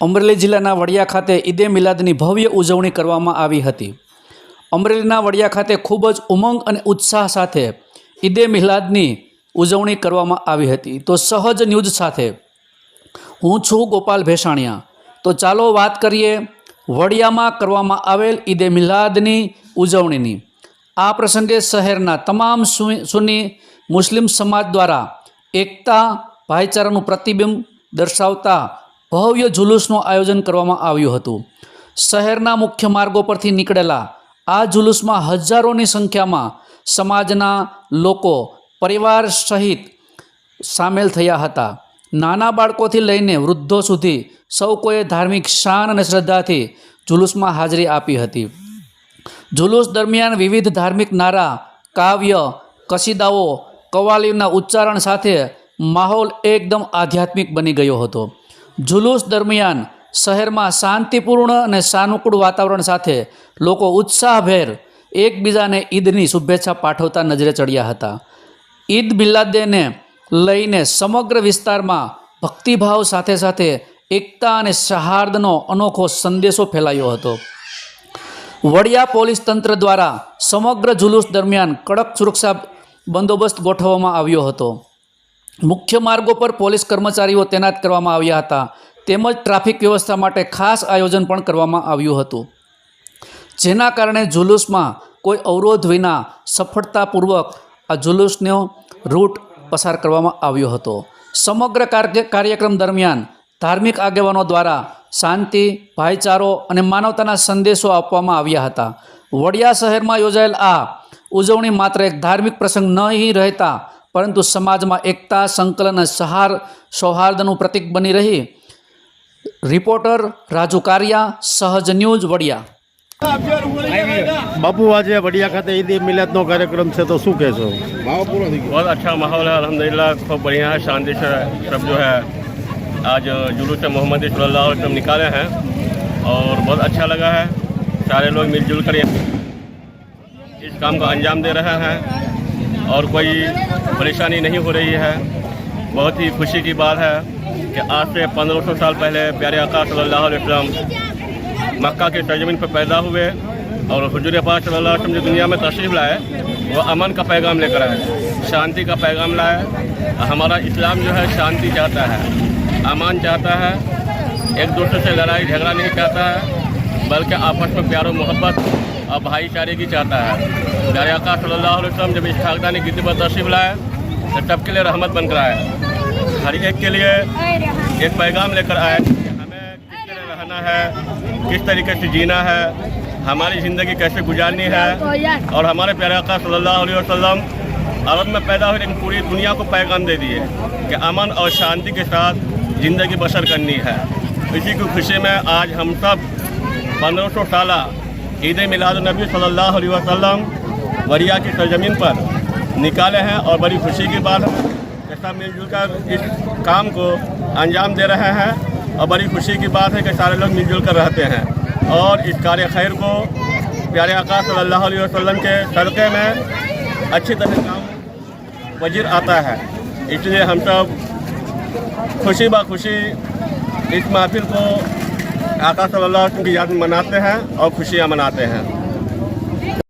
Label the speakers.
Speaker 1: અમરેલી જિલ્લાના વડિયા ખાતે ઈદે મિલાદની ભવ્ય ઉજવણી કરવામાં આવી હતી. અમરેલીના વડિયા ખાતે ખૂબ જ ઉમંગ અને ઉત્સાહ સાથે ઈદે મિલાદની ઉજવણી કરવામાં આવી હતી. તો સહજ ન્યૂઝ સાથે, હું છું ગોપાલ ભેસાણિયા. તો ચાલો વાત કરીએ વડિયામાં કરવામાં આવેલ ઈદે મિલાદની ઉજવણીની. આ પ્રસંગે શહેરના તમામ સુ- સુન્ની મુસ્લિમ સમાજ દ્વારા એકતા, ભાઈચારાનું પ્રતિબિંબ દર્શાવતા ભવ્ય જુલુસનું આયોજન કરવામાં આવ્યું હતું. શહેરના મુખ્ય માર્ગો પરથી નીકળેલા આ જુલુસમાં હજારોની સંખ્યામાં સમાજના લોકો, પરિવાર સહિત સામેલ થયા હતા. નાના બાળકોથી લઈને વૃદ્ધો સુધી સૌ કોઈએ ધાર્મિક શાન અને શ્રદ્ધાથી જુલુસમાં હાજરી આપી હતી. જુલુસ દરમિયાન વિવિધ ધાર્મિક નારા, કાવ્ય કસીદાઓ કવાલીના ઉચ્ચારણ સાથે માહોલ એકદમ આધ્યાત્મિક બની ગયો હતો. જુલુસ દરમિયાન શહેરમાં શાંતિપૂર્ણ અને સાનુકૂળ વાતાવરણ સાથે લોકો ઉત્સાહભેર એકબીજાને ઈદની શુભેચ્છા પાઠવતા નજરે ચડ્યા હતા. ઈદ બિલ્લાદેને લઈને સમગ્ર વિસ્તારમાં ભક્તિભાવ સાથે સાથે એકતા અને સહાર્દનો અનોખો સંદેશો ફેલાયો હતો. વડિયા પોલીસ તંત્ર દ્વારા સમગ્ર જુલુસ દરમિયાન કડક સુરક્ષા બંદોબસ્ત ગોઠવવામાં આવ્યો હતો. મુખ્ય માર્ગો પર પોલીસ કર્મચારીઓ તૈનાત કરવામાં આવ્યા હતા. તેમજ ટ્રાફિક વ્યવસ્થા માટે ખાસ આયોજન પણ કરવામાં આવ્યું હતું. જેના કારણે જુલુસમાં કોઈ અવરોધ વિના સફળતાપૂર્વક આ જુલુસનો રૂટ પસાર કરવામાં આવ્યો હતો. સમગ્ર કાર્ય- કાર્યક્રમ દરમિયાન ધાર્મિક આગેવાનો દ્વારા શાંતિ, ભાઈચારો અને માનવતાના સંદેશો આપવામાં આવ્યા હતા. વડિયા શહેરમાં યોજાયેલ આ ઉજવણી માત્ર એક ધાર્મિક પ્રસંગ નહીં રહેતા પરંતુ સમાજમાં એકતા સંકલન અને સહાર સૌહાર્દનું પ્રતીક બની રહી રિપોર્ટર રાજુ કારિયા સહજ ન્યૂઝ વડિયા
Speaker 2: બાપુ આજે વડિયા ખાતે ઈદ એ મિલાદનો કાર્યક્રમ છે તો શું કહેશો
Speaker 3: बहुत अच्छा माहौल है अल्हम्दुलिल्लाह खूब बढ़िया है शांति से सब जो है आज जुलूस मोहम्मद सल्लल्लाहु अलैहि वसल्लम निकाले हैं और बहुत अच्छा लगा है सारे लोग मिलजुल कर इस काम को अंजाम दे रहे हैं और कोई परेशानी नहीं हो रही है। बहुत ही खुशी की बात है कि आज से पंद्रह सौ साल पहले प्यारे आका सल्लल्लाहु अलैहि वसल्लम मक्का के सरजमीन पर पैदा हुए और हजूर पाक सल्लल्लाहु अलैहि वसल्लम जो दुनिया में तशरीफ़ लाए, वो अमन का पैगाम लेकर आए, शांति का पैगाम लाए। हमारा इस्लाम जो है, शांति चाहता है, अमान चाहता है, एक दूसरे से लड़ाई झगड़ा नहीं चाहता है, बल्कि आपस में प्यार मोहब्बत और भाईचारे की चाहता है। प्यारे आका सल्लल्लाहु अलैहि वसल्लम जब इस खाकदानी गिद्दी पर तशरीफ़ लाए तो सबके लिए रहमत बनकर आए। हर एक के लिए एक पैगाम लेकर आए कि हमें किस तरह रहना है, किस तरीके से जीना है, हमारी ज़िंदगी कैसे गुजारनी है, और हमारे प्यारे आका सल्लल्लाहु अलैहि वसल्लम, अरब में पैदा हुए लेकिन पूरी दुनिया को पैगाम दे दिए कि अमन और शांति के साथ ज़िंदगी बसर करनी है। इसी की खुशी में आज हम सब पंद्रह सौ साल ईद मिलादुलनबी सल्लल्लाहु अलैहि वसल्लम वरिया की सरजमीन पर निकाले हैं और बड़ी खुशी की बात है सब मिलजुल कर इस काम को अंजाम दे रहे हैं और बड़ी खुशी की बात है कि सारे लोग मिलजुल कर रहते हैं। और इस कार्य खैर को प्यारे आका सल्लल्लाहु वसल्लम के सदक़े में अच्छी तरह काम वज़ीर आता है। इसलिए हम सब खुशी ब खुशी इस महफिल को आका सल्लल्लाहु की याद मनाते हैं और खुशियाँ मनाते हैं।